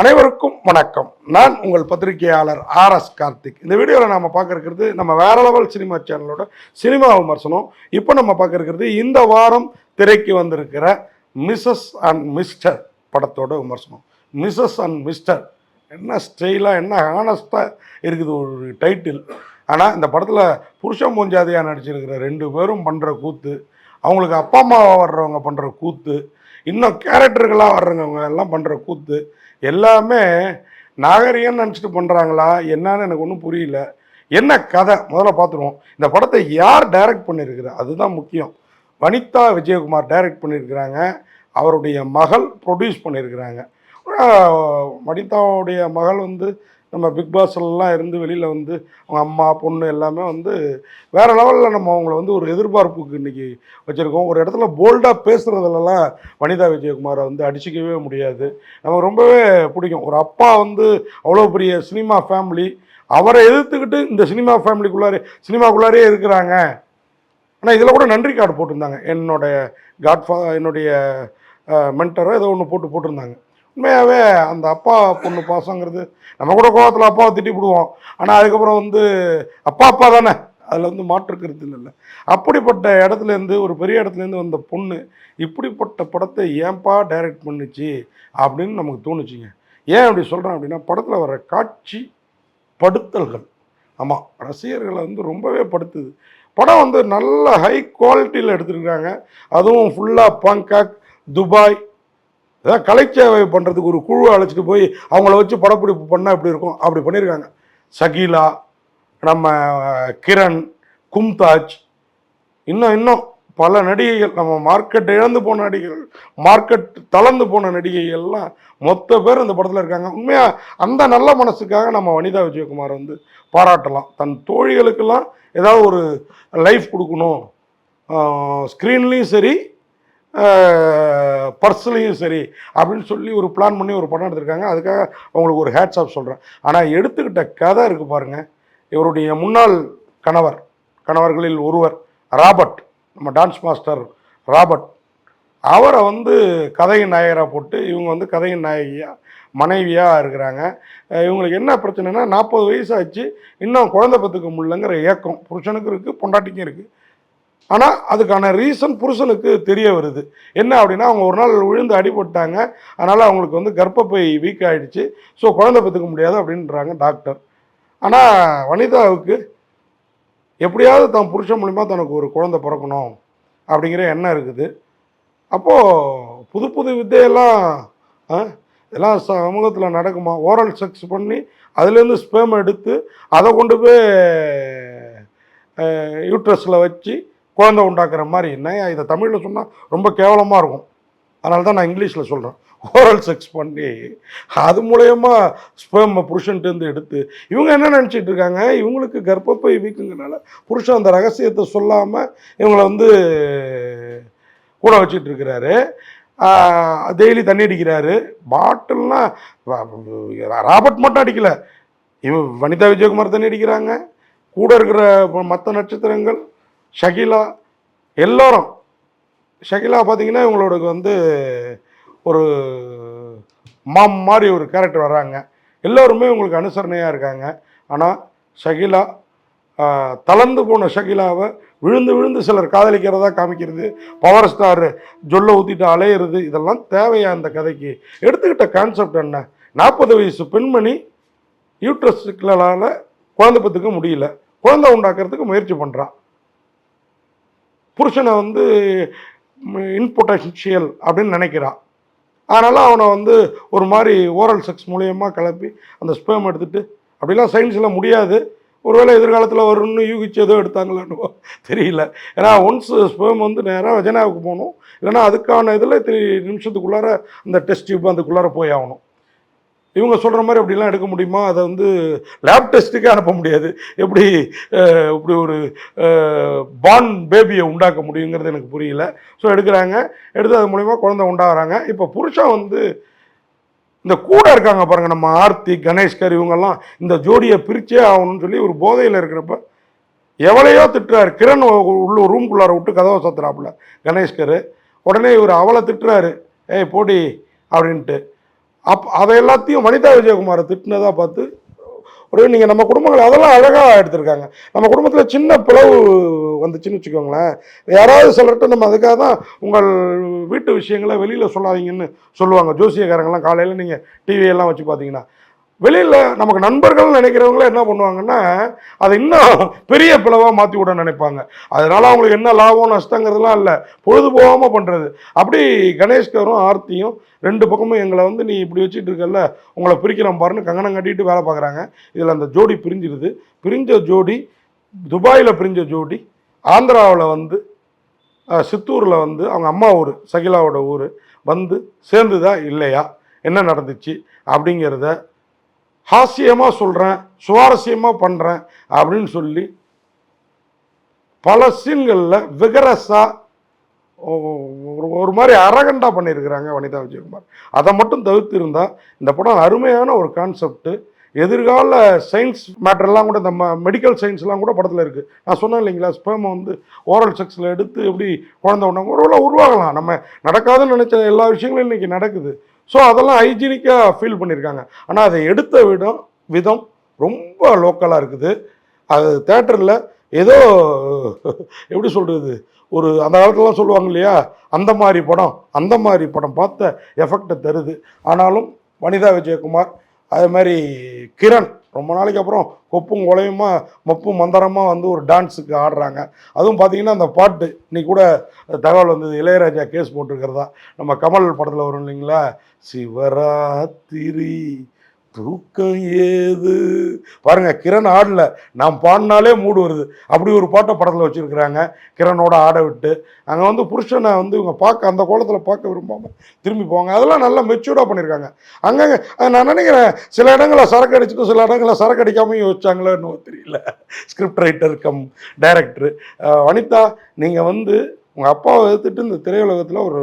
அனைவருக்கும் வணக்கம். நான் உங்கள் பத்திரிகையாளர் ஆர் எஸ் கார்த்திக். இந்த வீடியோவில் நம்ம பார்க்க நம்ம வேற லெவல் சினிமா சேனலோட சினிமா விமர்சனம். இப்போ நம்ம பார்க்க இந்த வாரம் திரைக்கு வந்திருக்கிற மிஸ்ஸஸ் அண்ட் மிஸ்டர் படத்தோட விமர்சனம். Missus and mister. என்ன ஸ்டைலாக என்ன ஹானஸ்டாக இருக்குது ஒரு டைட்டில் ஆனால் இந்த படத்தில் புருஷன் மூஞ்சாதியாக நடிச்சிருக்கிற ரெண்டு பேரும் பண்ணுற கூத்து அவங்களுக்கு அப்பா அம்மாவாக வர்றவங்க பண்ணுற கூத்து இன்னும் கேரக்டர்களாக வர்றவங்க எல்லாம் பண்ணுற கூத்து எல்லாமே நாகரிகம்னு நினச்சிட்டு பண்ணுறாங்களா என்னன்னு எனக்கு ஒன்றும் புரியல. என்ன கதை? முதல்ல பார்த்துருவோம் இந்த படத்தை யார் டைரக்ட் பண்ணியிருக்கிறா அதுதான் முக்கியம். வனிதா விஜயகுமார் டைரக்ட் பண்ணியிருக்கிறாங்க அவருடைய மகள் ப்ரொடியூஸ் பண்ணியிருக்கிறாங்க வனிதாவுடைய மகள் வந்து நம்ம பிக் பாஸ்லாம் இருந்து வெளியில் வந்து அவங்க அம்மா பொண்ணு எல்லாமே வந்து வேறு லெவலில் நம்ம அவங்கள வந்து ஒரு எதிர்பார்ப்புக்கு இன்றைக்கி வச்சுருக்கோம். ஒரு இடத்துல போல்டாக பேசுகிறதுலலாம் வனிதா விஜயகுமாரை வந்து அடிச்சிக்கவே முடியாது. நமக்கு ரொம்பவே பிடிக்கும். ஒரு அப்பா வந்து அவ்வளோ பெரிய சினிமா ஃபேமிலி அவரை எதிர்த்துக்கிட்டு இந்த சினிமா ஃபேமிலிக்குள்ளாரே சினிமாக்குள்ளாரே இருக்கிறாங்க. ஆனால் இதில் கூட நன்றி கார்டு போட்டிருந்தாங்க. என்னுடைய காட்ஃபா என்னுடைய மென்டரோ ஏதோ ஒன்று போட்டு போட்டிருந்தாங்க. உண்மையாகவே அந்த அப்பா பொண்ணு பாசங்கிறது நம்ம கூட கோவத்தில் அப்பாவை திட்டி விடுவோம் ஆனால் அதுக்கப்புறம் வந்து அப்பா அப்பா தானே. அதில் வந்து மாற்றுக்கிறது இல்லைல்ல அப்படிப்பட்ட இடத்துலேருந்து ஒரு பெரிய இடத்துலேருந்து வந்த பொண்ணு இப்படிப்பட்ட படத்தை ஏன்பா டைரக்ட் பண்ணுச்சு அப்படின்னு நமக்கு தோணுச்சுங்க. ஏன் அப்படி சொல்கிறேன் அப்படின்னா படத்தில் வர காட்சி படுத்தல்கள். ஆமாம் ரசிகர்களை வந்து ரொம்பவே படுத்துது. படம் வந்து நல்ல ஹை குவாலிட்டியில் எடுத்துருக்காங்க அதுவும் ஃபுல்லாக பாங்காக் துபாய் ஏதாவது கலைச்சேவை பண்ணுறதுக்கு ஒரு குழு அழைச்சிட்டு போய் அவங்கள வச்சு படப்பிடிப்பு பண்ணால் எப்படி இருக்கும். அப்படி பண்ணியிருக்காங்க. சகீலா நம்ம கிரண் கும்தாஜ் இன்னும் இன்னும் பல நடிகைகள் நம்ம மார்க்கெட் இழந்து போன நடிகைகள் மார்க்கெட் தளர்ந்து போன நடிகைகள்லாம் மொத்த பேர் இந்த படத்தில் இருக்காங்க. உண்மையாக அந்த நல்ல மனசுக்காக நம்ம வனிதா விஜயகுமார் வந்து பாராட்டலாம். தன் தோழிகளுக்கெல்லாம் ஏதாவது ஒரு லைஃப் கொடுக்கணும். ஸ்க்ரீன்லேயும் சரி பர்ஸ்லேயும் சரி அப்படின்னு சொல்லி ஒரு பிளான் பண்ணி ஒரு படம் எடுத்திருக்காங்க. அதுக்காக அவங்களுக்கு ஒரு ஹேட்ஸ் ஆஃப் சொல்கிறேன் ஆனால் எடுத்துக்கிட்ட கதை இருக்குது பாருங்கள் இவருடைய முன்னாள் கணவர் கணவர்களில் ஒருவர் ராபர்ட் நம்ம டான்ஸ் மாஸ்டர் ராபர்ட். அவரை வந்து கதையின் நாயகராக போட்டு இவங்க வந்து கதையின் நாயகியாக மனைவியாக இருக்கிறாங்க. இவங்களுக்கு என்ன பிரச்சனைனா நாற்பது வயசு ஆச்சு. இன்னும் குழந்தை பத்துக்க முடியலங்கிற ஏக்கம். புருஷனுக்கும் இருக்குது பொண்டாட்டிக்கும் இருக்குது ஆனால் அதுக்கான ரீசன் புருஷனுக்கு தெரிய வருது. என்ன அப்படின்னா அவங்க ஒரு நாள் விழுந்து அடிபட்டாங்க அதனால் அவங்களுக்கு வந்து கர்ப்பப்பை வீக் ஆகிடுச்சு ஸோ குழந்தை பெற்றுக்க முடியாது அப்படின்றாங்க டாக்டர் ஆனால் வனிதாவுக்கு எப்படியாவது தான் புருஷன் மூலிமா தனக்கு ஒரு குழந்தை பிறக்கணும் அப்படிங்கிற எண்ணம் இருக்குது. அப்போது புது புது வித்தையெல்லாம் ஆ, இதெல்லாம் சமூகத்தில் நடக்குமா? ஓரல் செக்ஸ் பண்ணி அதுலேருந்து ஸ்பேம் எடுத்து அதை கொண்டு போய் யூட்ரஸில் வச்சு குழந்தை உண்டாக்குற மாதிரி என்ன? இதை தமிழில் சொன்னால் ரொம்ப கேவலமாக இருக்கும். அதனால தான் நான் இங்கிலீஷில் சொல்கிறேன் ஓரல் செக்ஸ் பண்ணி அது மூலயமா ஸ்பேம் புருஷன்ட்டு எடுத்து இவங்க என்ன நினச்சிட்டு இருக்காங்க? இவங்களுக்கு கர்ப்பப்பை வீக்குங்கிறனால புருஷன் அந்த ரகசியத்தை சொல்லாமல் இவங்களை வந்து கூட வச்சுட்டு இருக்கிறாரு. டெய்லி தண்ணி அடிக்கிறாரு. பாட்டில்லாம் ராபர்ட் மட்டும் அடிக்கலை. இவ வனிதா விஜயகுமார் தண்ணி அடிக்கிறாங்க. கூட இருக்கிற மற்ற நட்சத்திரங்கள் ஷகிலா எல்லோரும். ஷகிலா பார்த்தீங்கன்னா இவங்களோட வந்து ஒரு மாம் மாதிரி ஒரு கேரக்டர் வராங்க எல்லோருமே உங்களுக்கு அனுசரணையாக இருக்காங்க. ஆனால் ஷகிலா தளர்ந்து போன ஷகிலாவை விழுந்து விழுந்து சிலர் காதலிக்கிறதா காமிக்கிறது பவர் ஸ்டார் ஜொல்ல ஊற்றிட்டு அலையிறது இதெல்லாம் தேவையா அந்த கதைக்கு? எடுத்துக்கிட்ட கான்செப்ட் என்ன? நாற்பது வயசு பெண்மணி யூட்ரஸ்களால் குழந்தை பத்துக்க முடியல. குழந்தை உண்டாக்குறதுக்கு முயற்சி பண்ணுறான் புருஷனை வந்து இன்பொட்டன்ஷியல் அப்படின்னு நினைக்கிறான். அதனால் அவனை வந்து ஒரு மாதிரி ஓரல் செக்ஸ் மூலியமா கிளப்பி அந்த ஸ்பேம் எடுத்துகிட்டு அப்படிலாம் சயின்ஸில் முடியாது. ஒருவேளை எதிர்காலத்தில் வரும்னு யூகிச்சு எதுவும் எடுத்தாங்களோ தெரியல. ஏன்னா ஒன்ஸ் ஸ்பேம் வந்து நேராக வஜனாவுக்கு போகணும். இல்லைன்னா அதுக்கான இதில் த்ரீ நிமிஷத்துக்குள்ளார அந்த டெஸ்ட் டியூப் அதுக்குள்ளார போய் ஆகணும். இவங்க சொல்கிற மாதிரி அப்படிலாம் எடுக்க முடியுமா? அதை வந்து லேப் டெஸ்ட்டுக்கே அனுப்ப முடியாது. எப்படி இப்படி ஒரு பான் பேபியை உண்டாக்க முடியுங்கிறது எனக்கு புரியல. ஸோ எடுக்கிறாங்க. எடுத்து அது மூலிமா குழந்தை உண்டாகிறாங்க. இப்போ புருஷன் வந்து இந்த கூட இருக்காங்க பாருங்கள் நம்ம ஆர்த்தி கணேஷ்கர் இவங்கெல்லாம் இந்த ஜோடியை பிரிச்சே ஆகணும்னு சொல்லி ஒரு போதையில் இருக்கிறப்ப எவளையோ திட்டுறாரு. கிரண் உள்ள ரூம்குள்ளார விட்டு கதவை சத்துறாப்புல கணேஷ்கர். உடனே இவர் அவளை திட்டுறாரு. ஏய் போடி அப்படின்ட்டு. அப் அதை எல்லாத்தையும் வனிதா விஜயகுமாரை திட்டினதாக பார்த்து ஒரு நீங்கள் நம்ம குடும்பங்கள் அதெல்லாம் அழகாக எடுத்திருக்காங்க. நம்ம குடும்பத்தில் சின்ன பிளவு வந்துச்சுன்னு வச்சுக்கோங்களேன். யாராவது சிலர்கிட்ட நம்ம அதுக்காக தான் உங்கள் வீட்டு விஷயங்களை வெளியில் சொல்லாதீங்கன்னு சொல்லுவாங்க. ஜோசியக்காரங்கெல்லாம் காலையில் நீங்கள் டிவியெல்லாம் வச்சு பார்த்தீங்கன்னா. வெளியில் நமக்கு நண்பர்கள் நினைக்கிறவங்கள என்ன பண்ணுவாங்கன்னா அதை இன்னும் பெரிய பிளவாக மாற்றி விட நினைப்பாங்க. அதனால் அவங்களுக்கு என்ன லாபம் நஷ்டங்கிறதுலாம் இல்லை. பொழுது போகாமல் பண்ணுறது அப்படி கணேஷ்கரும் ஆர்த்தியும் ரெண்டு பக்கமும் எங்களை வந்து நீ இப்படி வச்சுட்டு இருக்கல உங்களை பிரிக்கிறோம் பாருன்னு கங்கணம் கட்டிட்டு வேலை பார்க்குறாங்க. இதில் அந்த ஜோடி பிரிஞ்சிருது. பிரிஞ்ச ஜோடி துபாயில் பிரிஞ்ச ஜோடி ஆந்திராவில் வந்து சித்தூரில் வந்து அவங்க அம்மா ஊர் சகிலாவோட ஊர் வந்து சேர்ந்துதா இல்லையா என்ன நடந்துச்சு அப்படிங்கிறத ஹாஸ்யமாக சொல்கிறேன் சுவாரஸ்யமாக பண்ணுறேன் அப்படின்னு சொல்லி பல சீன்களில் விகரஸாக ஒரு ஒரு மாதிரி அரகண்டா பண்ணியிருக்கிறாங்க வனிதா விஜயகுமார். அதை மட்டும் தவிர்த்து இருந்தால் இந்த படம் அருமையான ஒரு கான்செப்ட்டு எதிர்கால சயின்ஸ் மேட்டர்லாம் கூட நம்ம மெடிக்கல் சயின்ஸ்லாம் கூட படத்தில் இருக்குது நான் சொன்னேன் இல்லைங்களா ஸ்பேமை வந்து ஓரல் செக்ஸில் எடுத்து எப்படி குழந்தை உண்டாங்க ஒருவேளை உருவாகலாம். நம்ம நடக்காதுன்னு நினச்ச எல்லா விஷயங்களும் இன்றைக்கி நடக்குது. ஸோ அதெல்லாம் ஹைஜீனிக்காக ஃபீல் பண்ணியிருக்காங்க ஆனால் அதை எடுத்த விடம் விதம் ரொம்ப லோக்கலாக இருக்குது. அது தேட்டரில் ஏதோ எப்படி சொல்கிறது ஒரு அந்த காலத்துலலாம் சொல்லுவாங்க இல்லையா அந்த மாதிரி படம் அந்த மாதிரி படம் பார்த்த எஃபெக்டை தருது. ஆனாலும் வனிதா விஜயகுமார் அதே மாதிரி கிரண் ரொம்ப நாளைக்கு அப்புறம் கொப்பும் குலையுமா மப்பும் மந்தரமாக வந்து ஒரு டான்ஸுக்கு ஆடுறாங்க. அதுவும் பார்த்தீங்கன்னா அந்த பாட்டு இன்னைக்கு கூட தகவல் வந்தது இளையராஜா கேஸ் போட்டிருக்கிறதா. நம்ம கமல் படத்தில் வரும் இல்லைங்களா? சிவராத்திரி தூக்கம் ஏது? பாருங்க கிரண் ஆடல. நாம் பாடினாலே மூடு வருது. அப்படி ஒரு பாட்டை படத்தில் வச்சுருக்குறாங்க. கிரணோட ஆட விட்டு. அங்கே வந்து புருஷனை வந்து இவங்க பார்க்க அந்த கோலத்தில் பார்க்க விரும்பாமல் திரும்பி போவாங்க. அதெல்லாம் நல்லா மெச்சூர்டாக பண்ணியிருக்காங்க அங்கங்கே நான் நினைக்கிறேன் சில இடங்களில் சரக்கு அடிச்சுட்டு சில இடங்களில் சரக்கு அடிக்காமையும் யோசிச்சாங்களோ தெரியல. Script writer cum director Vanitha நீங்கள் வந்து உங்கள் அப்பாவை எடுத்துட்டு இந்த திரையுலகத்தில் ஒரு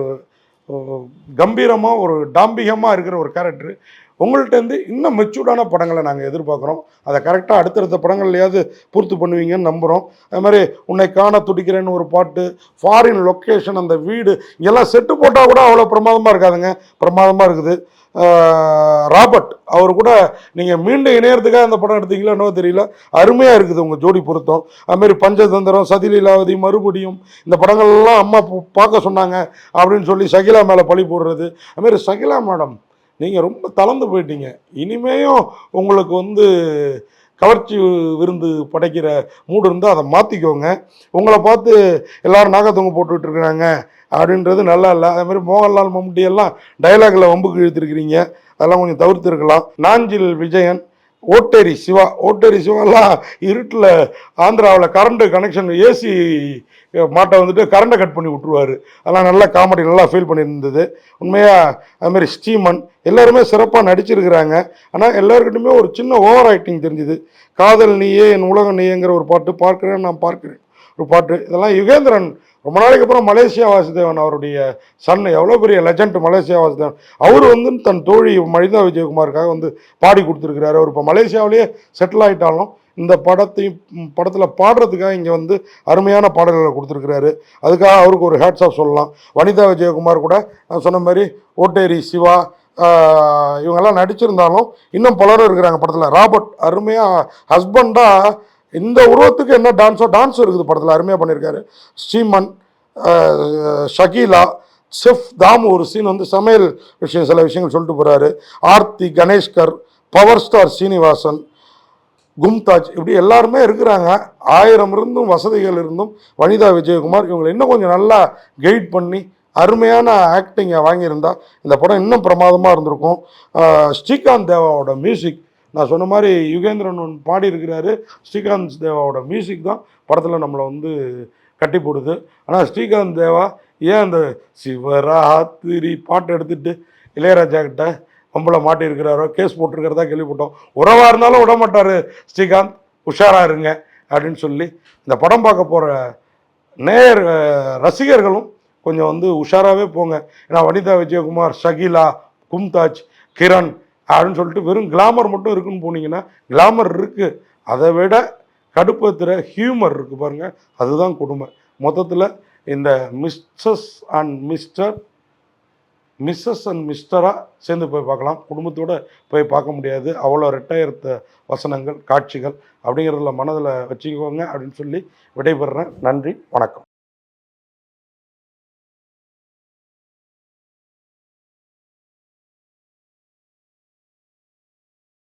கம்பீரமாக ஒரு டாம்பிகமாக இருக்கிற ஒரு கேரக்டர் உங்கள்கிட்டருந்து இன்னும் மெச்சூர்டான படங்களை நாங்கள் எதிர்பார்க்குறோம். அதை கரெக்டாக அடுத்தடுத்த படங்கள்லையாவது பூர்த்தி பண்ணுவீங்கன்னு நம்புகிறோம் அது மாதிரி உன்னை காண துடிக்கிறேன்னு ஒரு பாட்டு ஃபாரின் லொக்கேஷன் அந்த வீடு இங்கெல்லாம் செட்டு போட்டால் கூட அவ்வளோ பிரமாதமாக இருக்காதுங்க. பிரமாதமாக இருக்குது. ராபர்ட் அவர் கூட நீங்கள் மீண்டும் இணையறதுக்காக அந்த படம் எடுத்தீங்களோ என்னவோ தெரியல. அருமையாக இருக்குது உங்கள் ஜோடி பொருத்தம். அதுமாரி பஞ்சதந்திரம் சதிலீலாவதி மறுபடியும் இந்த படங்கள்லாம் அம்மா பார்க்க சொன்னாங்க அப்படின்னு சொல்லி சகிலா மேலே பழி போடுறது. அதுமாரி சகிலா மேடம் நீங்கள் ரொம்ப தளர்ந்து போயிட்டீங்க. இனிமேயும் உங்களுக்கு வந்து கவர்ச்சி விருந்து படைக்கிற மூடு இருந்தால் அதை மாற்றிக்கோங்க உங்களை பார்த்து எல்லாரும் நாகத்தொங்க போட்டுட்டு இருக்கிறாங்க அப்படின்றது நல்லா இல்லை. அதே மாதிரி மோகன்லால் மம்முட்டி எல்லாம் டைலாகில் வம்புக்கு இழுத்துருக்கிறீங்க. அதெல்லாம் கொஞ்சம் தவிர்த்துருக்கலாம். நாஞ்சில் விஜயன். ஓட்டேரி சிவா ஓட்டேரி சிவாலாம் இருட்டில் ஆந்திராவில் கரண்ட்டு கனெக்ஷன் ஏசி மாட்டை வந்துட்டு கரண்ட்டை கட் பண்ணி விட்ருவாரு அதெல்லாம் நல்லா காமெடி நல்லா ஃபீல் பண்ணியிருந்தது. உண்மையாக அதுமாரி ஸ்டீமன் எல்லாருமே சிறப்பாக நடிச்சிருக்கிறாங்க. ஆனால் எல்லாருக்கிட்டுமே ஒரு சின்ன ஓவர் ஆக்டிங் தெரிஞ்சுது. காதல் நீயே என் உலகம் நீயேங்கிற ஒரு பாட்டு பார்க்குறேன் நான் பார்க்குறேன். ஒரு பாட்டு இதெல்லாம் யுகேந்திரன் ரொம்ப நாளைக்கு அப்புறம் மலேசியா வாசுதேவன் அவருடைய சன் எவ்வளோ பெரிய லெஜண்ட் மலேசியா வாசுதேவன். அவர் வந்து தன் தோழி மனிதா விஜயகுமாருக்காக வந்து பாடி கொடுத்துருக்கிறாரு. அவர் இப்போ மலேசியாவிலேயே செட்டில் ஆகிட்டாலும் இந்த படத்தையும் படத்தில் பாடுறதுக்காக இங்கே வந்து அருமையான பாடல்களை கொடுத்துருக்கிறாரு. அதுக்காக அவருக்கு ஒரு ஹேட்ஸ் ஆஃப் சொல்லலாம். வனிதா விஜயகுமார் கூட நான் சொன்ன மாதிரி ஓட்டேரி சிவா இவங்கெல்லாம் நடிச்சிருந்தாலும் இன்னும் பலரும் இருக்கிறாங்க படத்தில். ராபர்ட் அருமையாக ஹஸ்பண்டாக இந்த உருவத்துக்கு என்ன டான்ஸோ டான்ஸ் இருக்குது படத்தில் அருமையாக பண்ணியிருக்காரு ஸ்ரீமன் ஷகீலா செஃப் தாமு ஒரு சீன் வந்து சமையல் விஷயம் சில விஷயங்கள் சொல்லிட்டு போகிறாரு ஆர்த்தி கணேஷ்கர் பவர் ஸ்டார் சீனிவாசன் கும்தாஜ் இப்படி எல்லாருமே இருக்கிறாங்க. ஆயிரம் இருந்தும் வசதிகள் இருந்தும் வனிதா விஜயகுமார் இவங்களை இன்னும் கொஞ்சம் நல்லா கைட் பண்ணி அருமையான ஆக்டிங்கை வாங்கியிருந்தா இந்த படம் இன்னும் பிரமாதமாக இருந்திருக்கும். ஸ்ரீகாந்த் தேவாவோட மியூசிக் நான் சொன்ன மாதிரி யுகேந்திரன் ஒன்று பாடி இருக்கிறாரு ஸ்ரீகாந்த் தேவாவோட மியூசிக் தான் படத்தில் நம்மளை வந்து கட்டி போடுது. ஆனால் ஸ்ரீகாந்த் தேவா ஏன் அந்த சிவராத்திரி பாட்டு எடுத்துட்டு இளையராஜா கிட்ட நம்மள மாட்டியிருக்கிறாரோ கேஸ் போட்டிருக்கிறதா கேள்விப்பட்டோம். உறவாக இருந்தாலும் விட மாட்டார் ஸ்ரீகாந்த். உஷாராக இருங்க அப்படின்னு சொல்லி இந்த படம் பார்க்க போகிற நேயர் ரசிகர்களும் கொஞ்சம் வந்து உஷாராகவே போங்க. ஏன்னா வனிதா விஜயகுமார் ஷகிலா கும்தாஜ் கிரண் அப்படின்னு சொல்லிட்டு வெறும் கிளாமர் மட்டும் இருக்குன்னு போனீங்கன்னா கிளாமர் இருக்குது அதை விட கடுப்பத்துற ஹியூமர் இருக்குது பாருங்கள் அதுதான் கொடுமை. மொத்தத்தில் இந்த missus and mister missus and மிஸ்டராக சேர்ந்து போய் பார்க்கலாம். குடும்பத்தோடு போய் பார்க்க முடியாது. அவ்வளோ ரெட்டாயிரத்த வசனங்கள் காட்சிகள் அப்படிங்கிறதுல மனதில் வச்சுக்கோங்க அப்படின்னு சொல்லி விடைபெறுறேன். நன்றி வணக்கம்.